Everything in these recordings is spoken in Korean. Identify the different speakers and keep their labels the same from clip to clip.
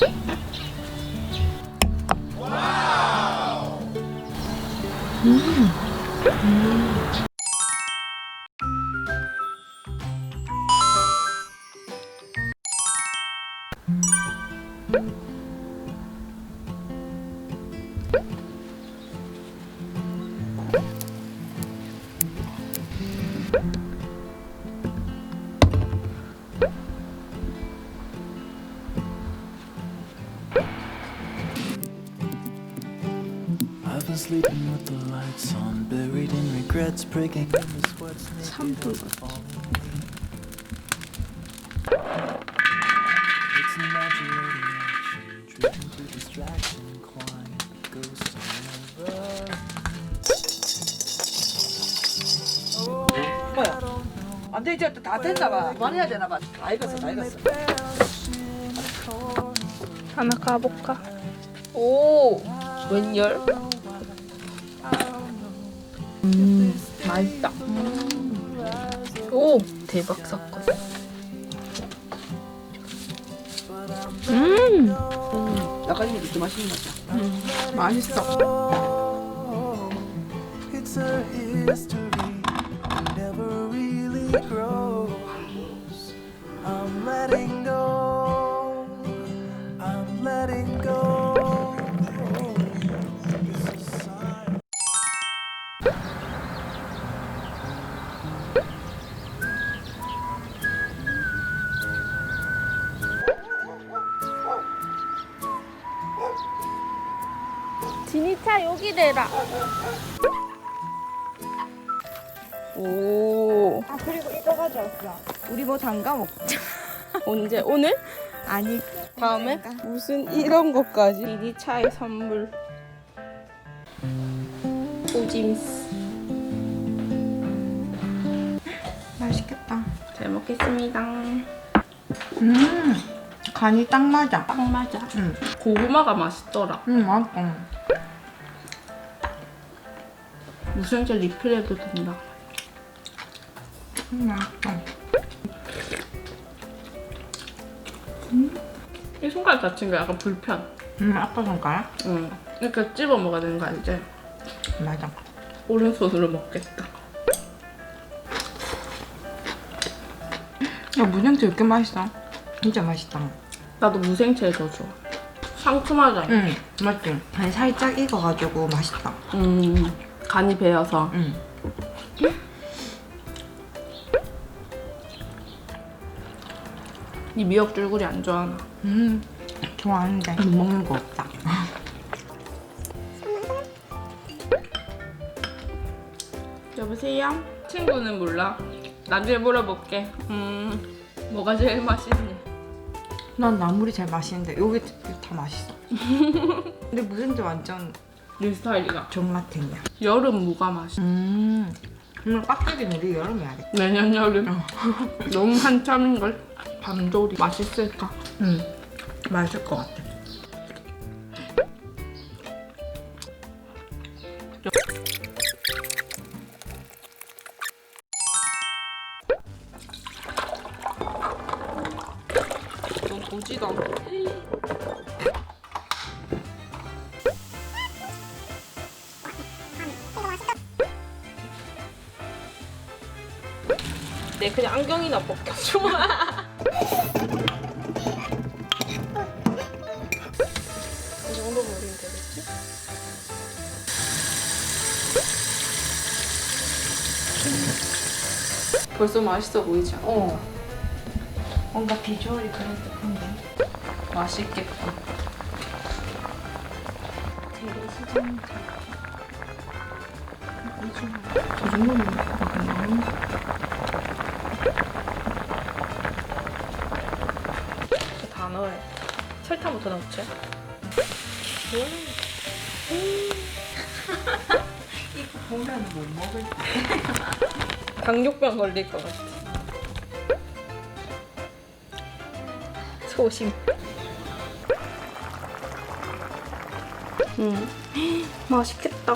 Speaker 1: Been sleeping 3분
Speaker 2: 뭐야? 안 돼, 이제 다 됐나봐. 그만해야 되나봐. 다 익었어, 다 익었어.
Speaker 3: 하나 가볼까? 오, 웬열? 음, 맛있다. 오, 대박 사건. 음,
Speaker 2: 약간 이게 느낌 맛있는 것 같다.
Speaker 3: 음, 맛있어.
Speaker 1: It's a history that never really grows. I'm letting go.
Speaker 3: 대라. 오,
Speaker 4: 아 그리고 이거 가져왔어. 우리 뭐 담가 먹자.
Speaker 3: 언제? 오늘?
Speaker 4: 아니
Speaker 3: 다음에? 무슨 이런 것까지? 진이차의 선물. 오짐스.
Speaker 4: 맛있겠다.
Speaker 3: 잘 먹겠습니다.
Speaker 4: 음 간이 딱 맞아.
Speaker 3: 딱 맞아.
Speaker 4: 응.
Speaker 3: 고구마가 맛있더라.
Speaker 4: 음 맛있다.
Speaker 3: 무생채 리필해도 된다.
Speaker 4: 음 맛있다.
Speaker 3: 이 손가락 다친 거 약간 불편.
Speaker 4: 음 아빠 손가락?
Speaker 3: 응. 이렇게 찝어 먹어야 되는 거 알지?
Speaker 4: 맞아.
Speaker 3: 오른손으로 먹겠다.
Speaker 4: 야 무생채 이렇게 맛있어? 진짜 맛있다.
Speaker 3: 나도 무생채 더 좋아. 상큼하잖아.
Speaker 4: 응 맞지? 간이 살짝 익어가지고 맛있다.
Speaker 3: 음, 간이 배여서.
Speaker 4: 응.
Speaker 3: 이 미역 줄거리 안 좋아하나?
Speaker 4: 음 좋아하는데 못 먹는 거 없다.
Speaker 3: 여보세요? 친구는 몰라. 나중에 물어볼게. 음, 뭐가 제일 맛있니?
Speaker 4: 난 나물이 제일 맛있는데 여기 다 맛있어. 근데 무생채 완전
Speaker 3: 네 스타일이가.
Speaker 4: 존맛탱이야.
Speaker 3: 여름 무가 맛있어.
Speaker 4: 음. 오늘 깍두기는 우리 여름에 하겠다.
Speaker 3: 내년 여름. 너무 한참인걸. 밤조리 맛있을까?
Speaker 4: 응. 맛있을 것 같아.
Speaker 3: 네, 그냥 안경이나 벗겨줘. 이 정도 버리면 되겠지? 벌써 맛있어 보이지 않아?
Speaker 4: 어. 뭔가 비주얼이 그런 듯한데.
Speaker 3: 맛있겠다.
Speaker 4: 재래시장
Speaker 3: 저 정도면 넣어요. 설탕부터 넣죠.
Speaker 4: 이거 보면 못 먹을
Speaker 3: 당뇨병 걸릴 것 같아. 소심. 음, 맛있겠다.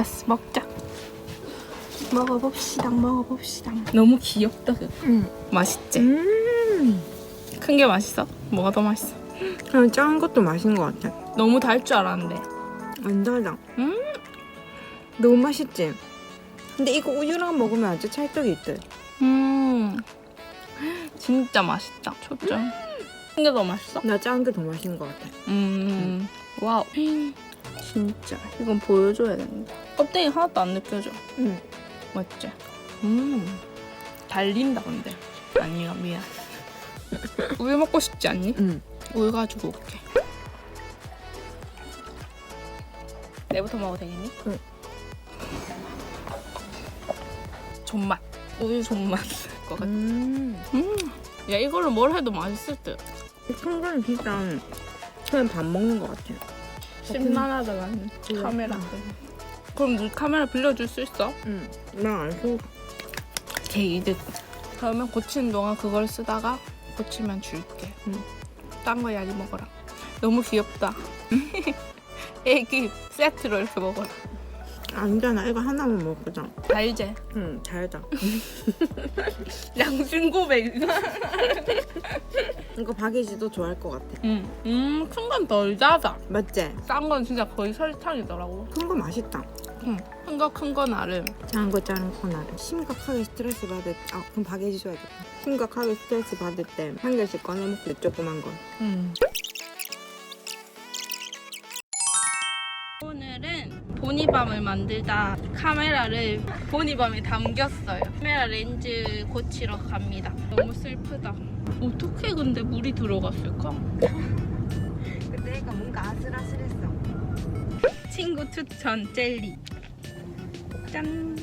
Speaker 3: 됐어 먹자. 먹어봅시다 먹어봅시다. 너무 귀엽다 그거.
Speaker 4: 응.
Speaker 3: 맛있지?
Speaker 4: 음.
Speaker 3: 큰 게 맛있어? 뭐가 더 맛있어?
Speaker 4: 그냥 작은 것도 맛있는 것 같아.
Speaker 3: 너무 달 줄 알았는데.
Speaker 4: 안 달다.
Speaker 3: 음.
Speaker 4: 너무 맛있지? 근데 이거 우유랑 먹으면 아주 찰떡이 있대.
Speaker 3: 음. 진짜 맛있다. 초점. 큰게 더 맛있어?
Speaker 4: 나 작은 게더 맛있는 것 같아.
Speaker 3: 음. 와우. 진짜 이건 보여줘야 된다. 껍데기 하나도 안 느껴져.
Speaker 4: 응.
Speaker 3: 맞지? 음. 달린다 근데. 아니야 미안. 우유 먹고 싶지 않니?
Speaker 4: 응.
Speaker 3: 우유 가지고 올게. 내부터 먹어도 되겠니?
Speaker 4: 응.
Speaker 3: 존맛. 우유 존맛. 것 같아.
Speaker 4: 음.
Speaker 3: 음. 야 이걸로 뭘 해도 맛있을 듯.
Speaker 4: 큰 거는 진짜 그냥 밥 먹는 것 같아.
Speaker 3: 심란하다 나는 카메라. 그럼 너 카메라 빌려줄 수 있어?
Speaker 4: 응. 나안 써.
Speaker 3: 걔 이제 그러면 고치는 동안 그걸 쓰다가 고치면 줄게.
Speaker 4: 응.
Speaker 3: 딴거 야기 먹어라. 너무 귀엽다. 애기 세트로 이렇게 먹어라.
Speaker 4: 아니잖아. 이거 하나만 먹자.
Speaker 3: 달제.
Speaker 4: 응, 달다.
Speaker 3: 양심 고백.
Speaker 4: 이거 박이지도 좋아할 것 같아.
Speaker 3: 음, 음, 큰 건 덜 짜다.
Speaker 4: 맞지?
Speaker 3: 싼 건 진짜 거의 설탕이더라고.
Speaker 4: 큰 거 맛있다.
Speaker 3: 응. 큰거큰거 나름.
Speaker 4: 작은 거 작은 거 나를 심각하게 스트레스 받을 아 그럼 박이지 줘야겠다. 심각하게 스트레스 받을 때 한 개씩 꺼내 먹을래 조그만 거.
Speaker 3: 음. 오늘은 보니밤을 만들다 카메라를 보니밤에 담겼어요. 카메라 렌즈 고치러 갑니다. 너무 슬프다. 어떻게 근데 물이 들어갔을까? 친구 추천 젤리. 짠.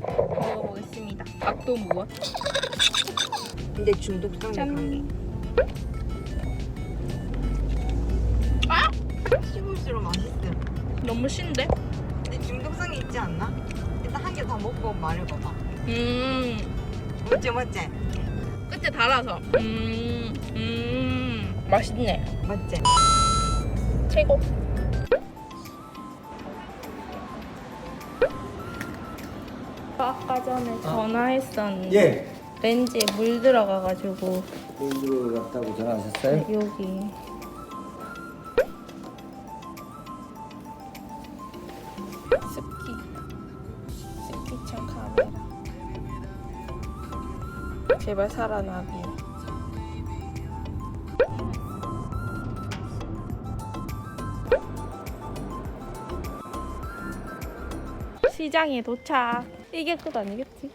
Speaker 3: 먹어보겠습니다. 밥도 무엇?
Speaker 4: 근데 중독성이
Speaker 3: 짠.
Speaker 4: 강해.
Speaker 3: 아!
Speaker 4: 씹을수록 맛있어.
Speaker 3: 너무 신데?
Speaker 4: 근데 중독성이 있지 않나? 일단 한개더 먹고 말해봐봐.
Speaker 3: 음.
Speaker 4: 맞지 맞지?
Speaker 3: 끝에 달아서. 음. 음. 맛있네.
Speaker 4: 맞지?
Speaker 3: 최고. 아까 전에 전화했었는데
Speaker 5: 예.
Speaker 3: 렌즈에 물 들어가가지고
Speaker 5: 인도로 갔다고 전화하셨어요?
Speaker 3: 여기. 스키 스키창 카메라. 제발 살아나기 시장에 도착 이게 끝 아니겠지?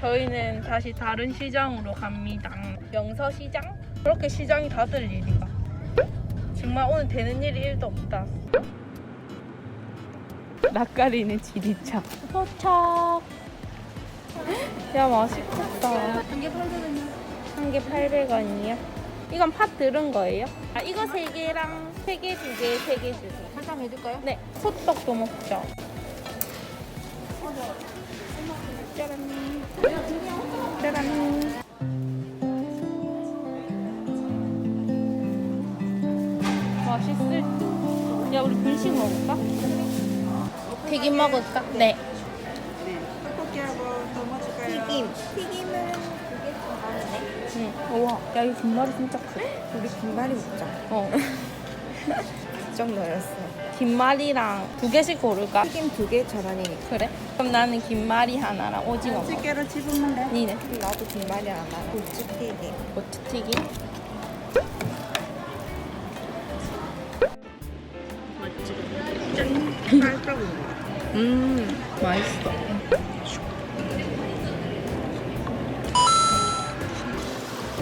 Speaker 3: 저희는 다시 다른 시장으로 갑니다. 영서시장? 그렇게 시장이 닫을 일이가. 정말 오늘 되는 일이 1도 없다. 낯가리는 지리차. 도착. 야 맛있겠다. 한 개 800원이요. 한개 800원이요? 이건 팥 들은 거예요? 아 이거 세 개랑 세개두 개, 세개 주세요.
Speaker 2: 설탕 해줄까요?
Speaker 3: 네, 소떡도 먹자. 짜란. 짜란. 맛있을 듯. 야, 우리 분식 먹을까? 튀김 먹을까? 네.
Speaker 4: 떡볶이하고 더 먹을까요? 튀김. 튀김은
Speaker 3: 응. 우와, 야, 이 김말이 진짜 크다.
Speaker 4: 우리 김말이 먹자.
Speaker 3: 어.
Speaker 4: 좀 넣었어.
Speaker 3: 김말이랑 두 개씩 고를까?
Speaker 4: 튀김 두개 저라니.
Speaker 3: 그래? 그럼 나는 김말이 하나랑 오징어.
Speaker 4: 집게로 집으면 돼.
Speaker 3: 니네?
Speaker 4: 나도 김말이 하나. 고추 튀김.
Speaker 3: 고추튀김?
Speaker 4: 거.
Speaker 3: 음, 맛있어.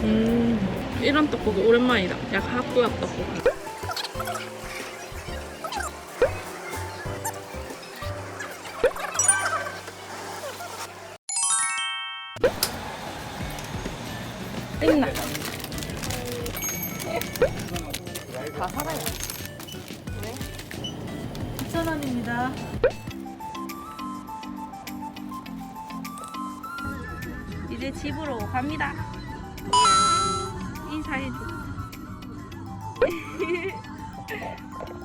Speaker 3: 음, 이런 떡볶이 오랜만이다. 약간 학교약 떡볶이. 땡나.
Speaker 4: 다 살아요.
Speaker 2: 2,000원입니다.
Speaker 3: 이제 집으로 갑니다. 인사해줘.